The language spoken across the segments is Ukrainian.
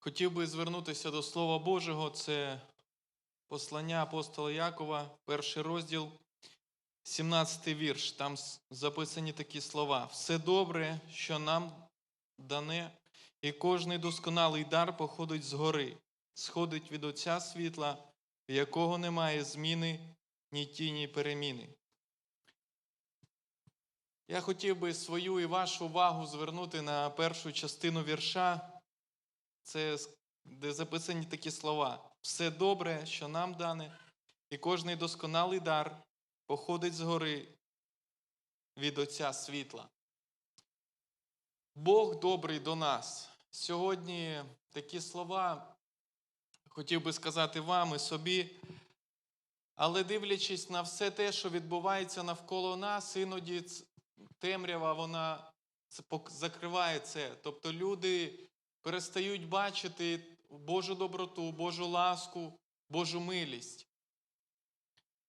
Хотів би звернутися до Слова Божого. Це послання апостола Якова, перший розділ, 17 вірш. Там записані такі слова. Все добре, що нам дане, і кожний досконалий дар походить згори, сходить від Отця світла, в якого немає зміни, ні тіні переміни. Я хотів би свою і вашу увагу звернути на першу частину вірша, це де записані такі слова. Все добре, що нам дане, і кожний досконалий дар походить згори від Отця світла. Бог добрий до нас. Сьогодні такі слова хотів би сказати вам і собі, але дивлячись на все те, що відбувається навколо нас, іноді темрява вона закриває це. Тобто люди перестають бачити Божу доброту, Божу ласку, Божу милість.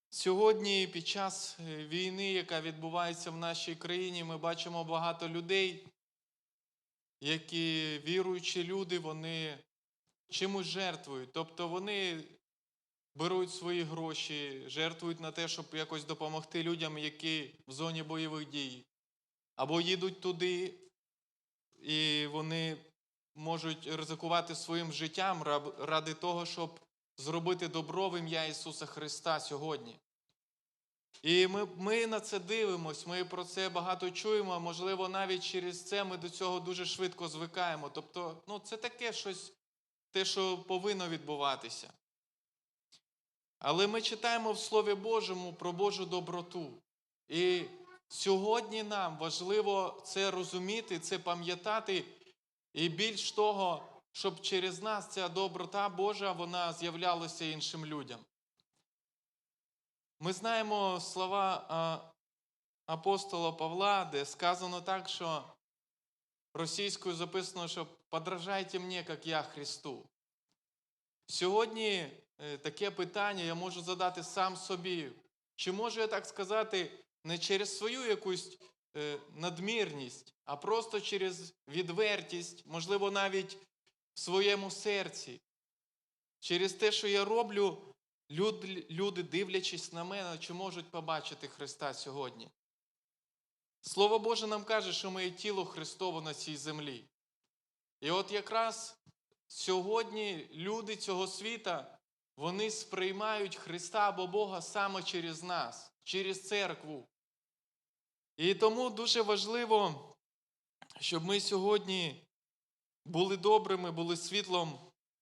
Сьогодні, під час е, війни, яка відбувається в нашій країні, ми бачимо багато людей, які віруючі люди, вони чимось жертвують. Тобто вони беруть свої гроші, жертвують на те, щоб якось допомогти людям, які в зоні бойових дій. Або їдуть туди, і вони можуть ризикувати своїм життям ради того, щоб зробити добро в ім'я Ісуса Христа сьогодні. І ми, ми на це дивимось, ми про це багато чуємо, можливо, навіть через це ми до цього дуже швидко звикаємо. Тобто, ну, це таке щось, те, що повинно відбуватися. Але ми читаємо в Слові Божому про Божу доброту. І сьогодні нам важливо це розуміти, це пам'ятати, і більш того, щоб через нас ця доброта Божа вона з'являлася іншим людям. Ми знаємо слова апостола Павла, де сказано так, що російською записано, що подражайте мені, як я Христу. Сьогодні е, таке питання я можу задати сам собі. Чи можу я так сказати не через свою якусь надмірність, а просто через відвертість, можливо, навіть в своєму серці. Через те, що я роблю, люди, дивлячись на мене, чи можуть побачити Христа сьогодні. Слово Боже нам каже, що ми є тіло Христово на цій землі. І от якраз сьогодні люди цього світа, вони сприймають Христа або Бога саме через нас, через церкву. І тому дуже важливо, щоб ми сьогодні були добрими, були світлом,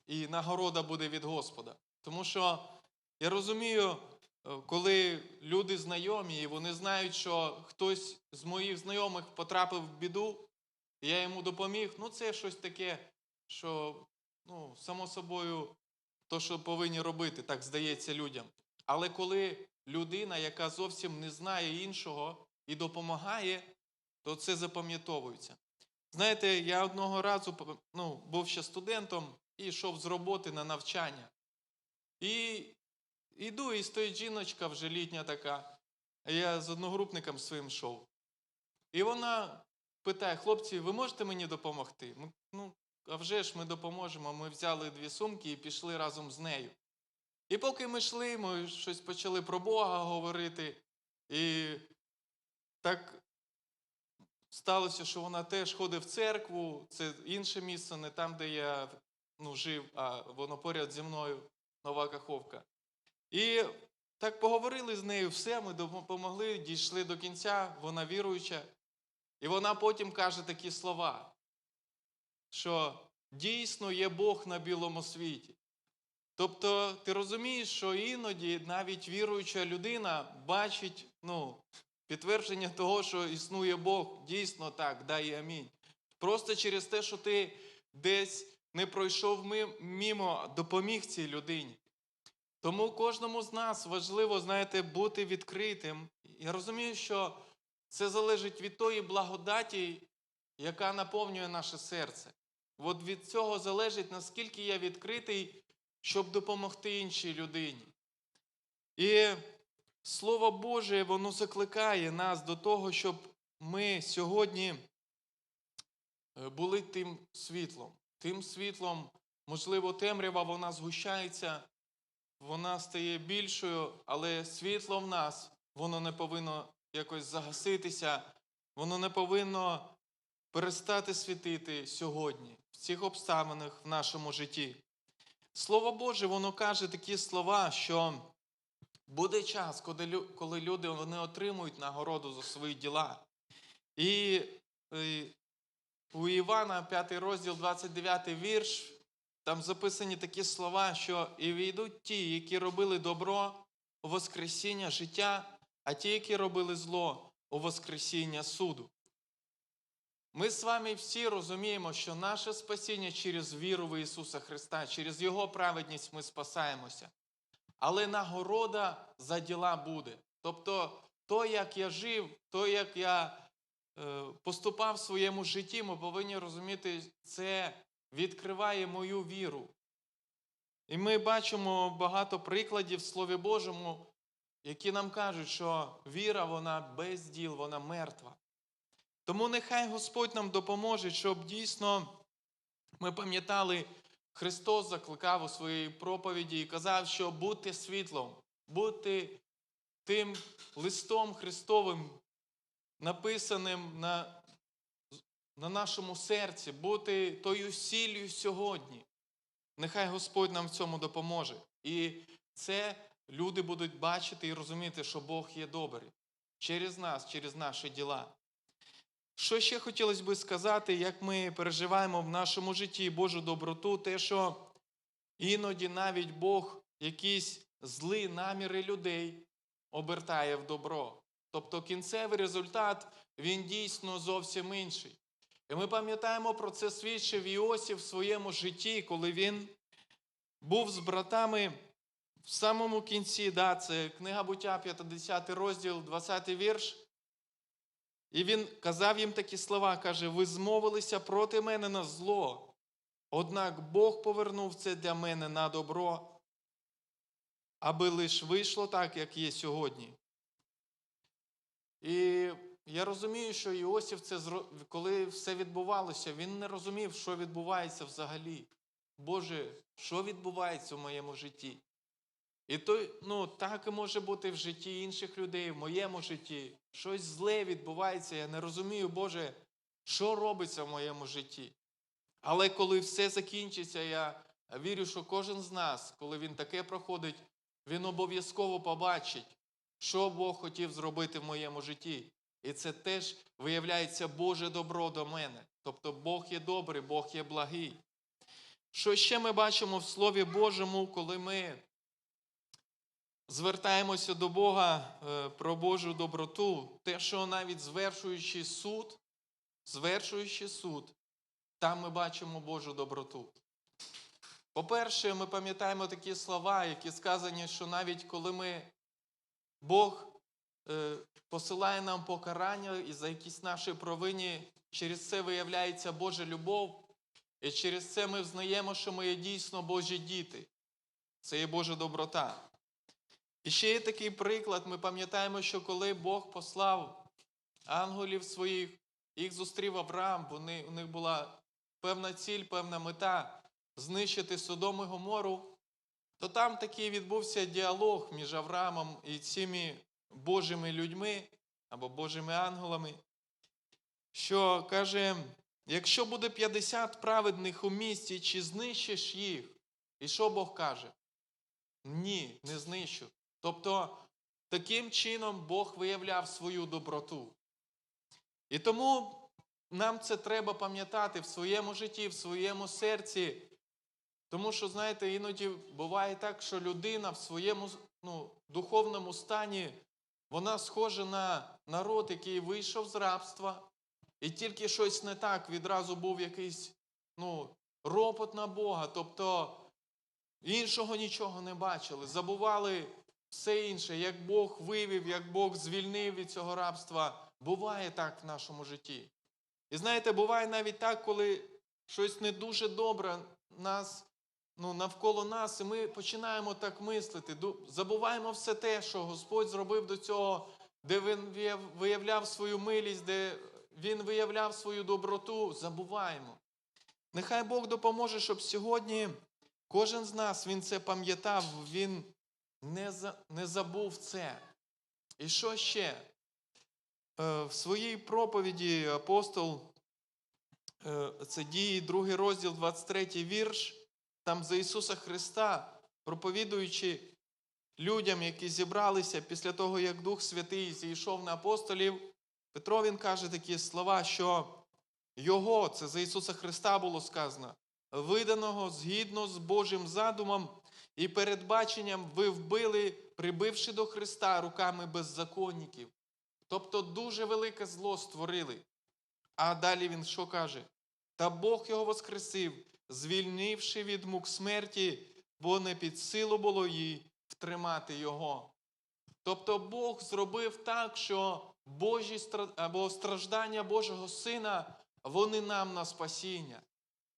і нагорода буде від Господа. Тому що я розумію, е, коли люди знайомі, і вони знають, що хтось з моїх знайомих потрапив в біду, я йому допоміг, ну це щось таке, що ну, само собою, то, що повинні робити, так здається людям. Але коли людина, яка зовсім не знає іншого і допомагає, то це запам'ятовується. Знаєте, я одного разу ну, був ще студентом і йшов з роботи на навчання. І йду, і стоїть жіночка вже літня така, я з одногрупником своїм йшов. І вона питає: хлопці, ви можете мені допомогти? Ну, а вже ж ми допоможемо. Ми взяли дві сумки і пішли разом з нею. І поки ми йшли, ми щось почали про Бога говорити. І так сталося, що вона теж ходить в церкву, це інше місце, не там, де я ну, жив, а воно поряд зі мною, Нова Каховка. І так поговорили з нею, все, ми допомогли, дійшли до кінця, вона віруюча. І вона потім каже такі слова, що дійсно є Бог на білому світі. Тобто, ти розумієш, що іноді навіть віруюча людина бачить ну, підтвердження того, що існує Бог, дійсно так, да і амінь. Просто через те, що ти десь не пройшов ми- мімо, допоміг цій людині. Тому кожному з нас важливо, знаєте, бути відкритим. Я розумію, що це залежить від тої благодаті, яка наповнює наше серце. От від цього залежить, наскільки я відкритий, щоб допомогти іншій людині. І Слово Боже, воно закликає нас до того, щоб ми сьогодні е, були тим світлом, тим світлом, можливо, темрява вона згущається, вона стає більшою, але світло в нас, воно не повинно якось загаситися, воно не повинно перестати світити сьогодні, в цих обставинах в нашому житті. Слово Боже, воно каже такі слова, що буде час, коли люди вони отримують нагороду за свої діла. І е, у Івана, 5 розділ, 29 вірш, там записані такі слова, що і війдуть ті, які робили добро у Воскресіння життя, а ті, які робили зло у Воскресіння суду. Ми з вами всі розуміємо, що наше спасіння через віру в Ісуса Христа, через Його праведність ми спасаємося. Але нагорода за діла буде. Тобто, то, як я жив, то, як я е, поступав в своєму житті, ми повинні розуміти, це відкриває мою віру. І ми бачимо багато прикладів в Слові Божому, які нам кажуть, що віра, вона без діл, вона мертва. Тому нехай Господь нам допоможе, щоб дійсно ми пам'ятали, Христос закликав у своїй проповіді і казав, що бути світлом, бути тим листом Христовим, написаним на, на нашому серці, бути тою сіллю сьогодні. Нехай Господь нам в цьому допоможе. І це люди будуть бачити і розуміти, що Бог є добрий через нас, через наші діла. Що ще хотілося би сказати, як ми переживаємо в нашому житті Божу доброту, те, що іноді навіть Бог якісь злі наміри людей обертає в добро. Тобто кінцевий результат, він дійсно зовсім інший. І ми пам'ятаємо про це свідчив Іосиф в своєму житті, коли він був з братами в самому кінці, да, це книга буття, 50 розділ, 20 вірш. І він казав їм такі слова, каже, ви змовилися проти мене на зло, однак Бог повернув це для мене на добро, аби лиш вийшло так, як є сьогодні. І я розумію, що Іосиф, це, коли все відбувалося, він не розумів, що відбувається взагалі. Боже, що відбувається в моєму житті? І то, ну, так і може бути в житті інших людей, в моєму житті. Щось зле відбувається, я не розумію, Боже, що робиться в моєму житті. Але коли все закінчиться, я вірю, що кожен з нас, коли він таке проходить, він обов'язково побачить, що Бог хотів зробити в моєму житті. І це теж виявляється Боже добро до мене. Тобто Бог є добрий, Бог є благий. Що ще ми бачимо в Слові Божому, коли ми звертаємося до Бога е, про Божу доброту, те, що навіть звершуючи суд, звершуючи суд, там ми бачимо Божу доброту. По-перше, ми пам'ятаємо такі слова, які сказані, що навіть коли ми Бог е, посилає нам покарання і за якісь наші провини, через це виявляється Божа любов, і через це ми взнаємо, що ми є дійсно Божі діти. Це є Божа доброта. І ще є такий приклад. Ми пам'ятаємо, що коли Бог послав ангелів своїх, їх зустрів Авраам, вони, у них була певна ціль, певна мета знищити Содом і Гомору, то там такий відбувся діалог між Авраамом і цими Божими людьми або Божими ангелами, що каже, якщо буде 50 праведних у місті, чи знищиш їх? І що Бог каже? Ні, не знищу. Тобто, таким чином Бог виявляв свою доброту. І тому нам це треба пам'ятати в своєму житті, в своєму серці. Тому що, знаєте, іноді буває так, що людина в своєму ну, духовному стані, вона схожа на народ, який вийшов з рабства, і тільки щось не так, відразу був якийсь ну, ропот на Бога. Тобто іншого нічого не бачили, забували все інше, як Бог вивів, як Бог звільнив від цього рабства. Буває так в нашому житті. І знаєте, буває навіть так, коли щось не дуже добре нас, ну, навколо нас, і ми починаємо так мислити. Забуваємо все те, що Господь зробив до цього, де Він виявляв свою милість, де Він виявляв свою доброту. Забуваємо. Нехай Бог допоможе, щоб сьогодні кожен з нас він це пам'ятав, він не, не забув це. І що ще? Е, В своїй проповіді апостол, е, це дії, другий розділ, 23 вірш, там за Ісуса Христа, проповідуючи людям, які зібралися після того, як Дух Святий зійшов на апостолів, Петро він каже такі слова, що Його, це за Ісуса Христа було сказано, виданого згідно з Божим задумом і передбаченням ви вбили, прибивши до Христа руками беззаконників. Тобто дуже велике зло створили. А далі він що каже? Та Бог його воскресив, звільнивши від мук смерті, бо не під силу було їй втримати його. Тобто Бог зробив так, що Божі або страждання Божого Сина, вони нам на спасіння.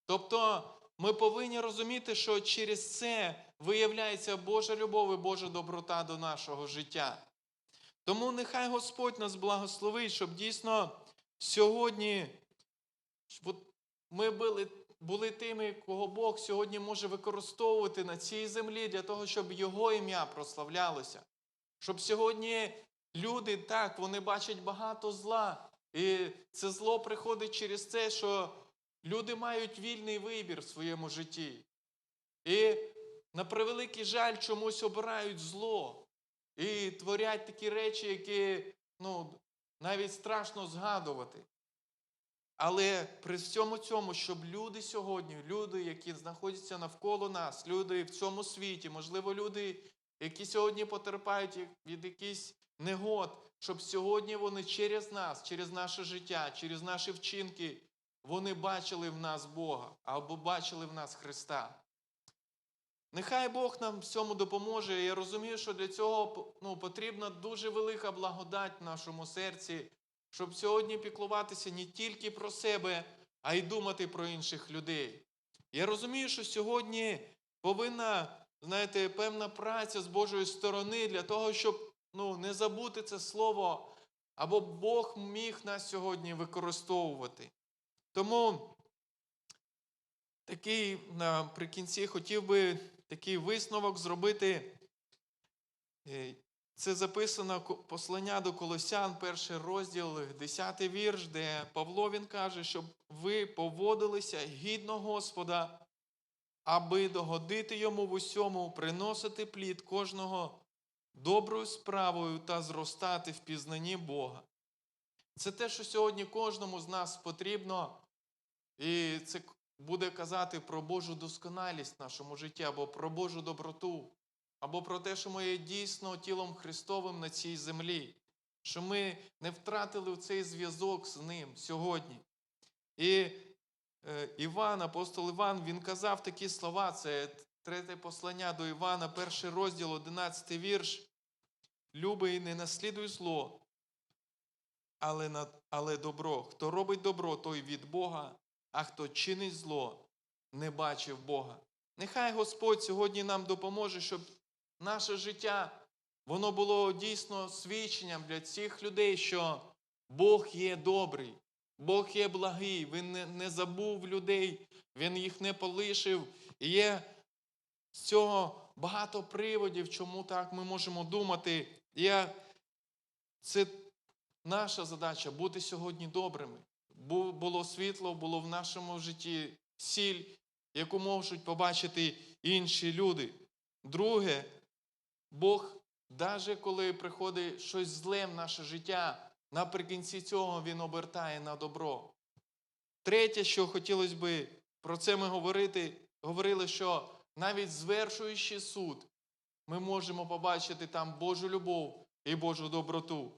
Тобто ми повинні розуміти, що через це виявляється Божа любов і Божа доброта до нашого життя. Тому нехай Господь нас благословить, щоб дійсно сьогодні ми були, були тими, кого Бог сьогодні може використовувати на цій землі для того, щоб Його ім'я прославлялося. Щоб сьогодні люди так, вони бачать багато зла. І це зло приходить через те, що люди мають вільний вибір в своєму житті. І на превеликий жаль чомусь обирають зло і творять такі речі, які ну, навіть страшно згадувати. Але при всьому цьому, щоб люди сьогодні, люди, які знаходяться навколо нас, люди в цьому світі, можливо, люди, які сьогодні потерпають від якихось негод, щоб сьогодні вони через нас, через наше життя, через наші вчинки, вони бачили в нас Бога або бачили в нас Христа. Нехай Бог нам в цьому допоможе. Я розумію, що для цього ну, потрібна дуже велика благодать в нашому серці, щоб сьогодні піклуватися не тільки про себе, а й думати про інших людей. Я розумію, що сьогодні повинна, знаєте, певна праця з Божої сторони для того, щоб ну, не забути це слово, або Бог міг нас сьогодні використовувати. Тому такий наприкінці хотів би такий висновок зробити. Е, Це записано послання до Колосян, перший розділ, 10 вірш, де Павло він каже, щоб ви поводилися гідно Господа, аби догодити йому в усьому, приносити плід кожного доброю справою та зростати в пізнанні Бога. Це те, що сьогодні кожному з нас потрібно, і це буде казати про Божу досконалість в нашому житті, або про Божу доброту, або про те, що ми є дійсно тілом Христовим на цій землі, що ми не втратили цей зв'язок з Ним сьогодні. І е, Іван, апостол Іван, він казав такі слова, це третє послання до Івана, перший розділ, одинадцятий вірш. Любий, не наслідуй зло, але, на, але добро. Хто робить добро, той від Бога, а хто чинить зло, не бачив Бога. Нехай Господь сьогодні нам допоможе, щоб наше життя воно було дійсно свідченням для цих людей, що Бог є добрий, Бог є благий, Він не, не забув людей, Він їх не полишив. І є з цього багато приводів, чому так ми можемо думати. Я, це наша задача бути сьогодні добрими. Було світло, було в нашому житті сіль, яку можуть побачити інші люди. Друге, Бог, навіть коли приходить щось зле в наше життя, наприкінці цього Він обертає на добро. Третє, що хотілося би про це ми говорити, говорили, що навіть звершуючи суд, ми можемо побачити там Божу любов і Божу доброту.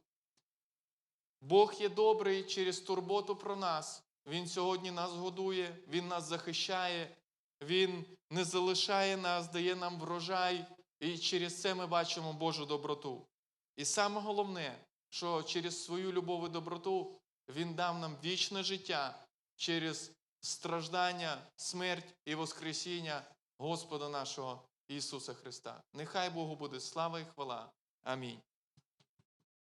Бог є добрий через турботу про нас. Він сьогодні нас годує, Він нас захищає, Він не залишає нас, дає нам врожай, і через це ми бачимо Божу доброту. І саме головне, що через свою любов і доброту Він дав нам вічне життя через страждання, смерть і Воскресіння Господа нашого Ісуса Христа. Нехай Богу буде слава і хвала. Амінь.